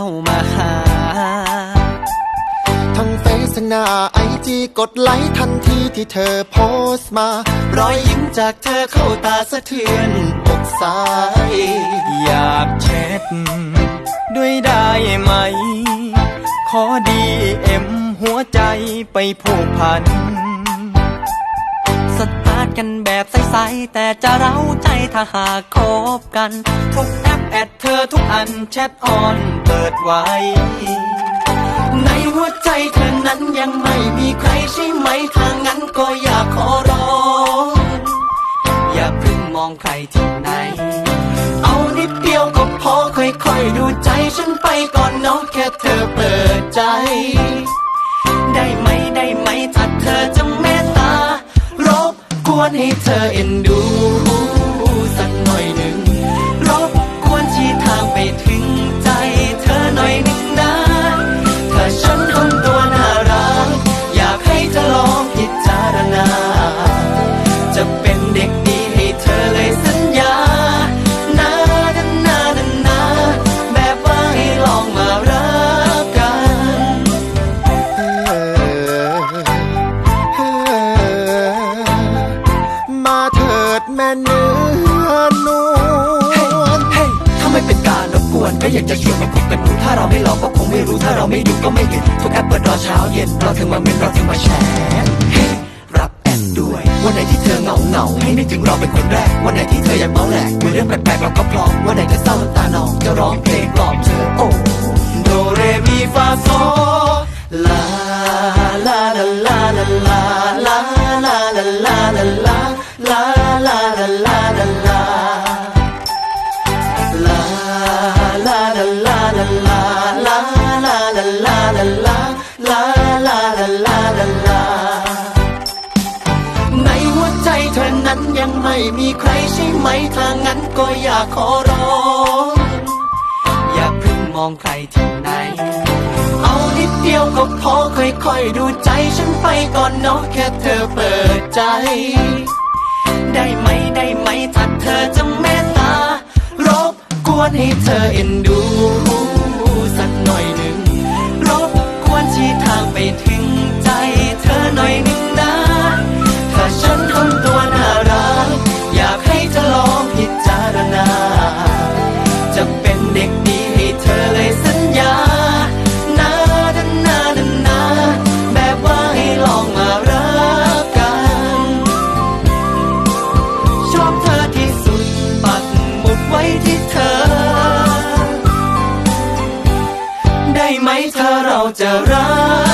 เข้ามาหา ทั้งเฟซทั้งหน้าไอจีกดไลค์ทันทีที่เธอโพสต์มา รอยยิ้มจากเธอเข้าตาสะเทือนอกซ้าย อยากแชทด้วยได้ไหม ขอดีเอ็มหัวใจไปผูกพันสตาร์ทกันแบบใสๆแต่จะเร้าใจถ้าหากคบกันทุก แอดเธอทุกอันแชทออนเปิดไว้ ในหัวใจเธอนั้นยังไม่มีใครใช่ไหมถ้างั้นก็อยากขอร้อง อย่าเพิ่งมองใครที่ไหน เอานิดเดียวก็พอค่อยๆดูใจฉันไปก่อนเนาะแค่เธอเปิดใจ ได้ไหมได้ไหมถ้าเธอจะเมตตารบกวนให้เธอเอ็นดู แม่เนื้อนวลเฮ้ยถ้าไม่เป็นการรบกวนก็อยากจะชวนมาพบกันดูถ้าเราไม่ลองก็คงไม่รู้ถ้าเราไม่ดูก็ไม่เห็นทุกแอปเปิดรอเช้าเย็นรอเธอมาเม้นรอเธอมาแชร์เฮ้รับแอดด้วย วันไหนที่เธอเหงาเหงาให้นึกถึงเราเป็นคนแรก วันไหนที่เธออยากเมาแหลกมีเรื่องแปลกๆเราก็พร้อมวันไหนจะเศร้าน้ำตาหนองจะร้องเพลงปลอบเธอโอ้ la la la la la la la la la ในหัวใจเธอนั้นยังไม่มีใครใช่ไหมถ้างั้นก็อยากขอร้อง อย่าเพิ่งมองใครที่ไหน เอานิดเดียวก็พอค่อยๆดูใจฉันไปก่อนเนาะแค่เธอเปิดใจ ได้ไหมได้ไหมถ้าเธอจะเมตตารบกวนให้เธอเอ็นดู จะรัก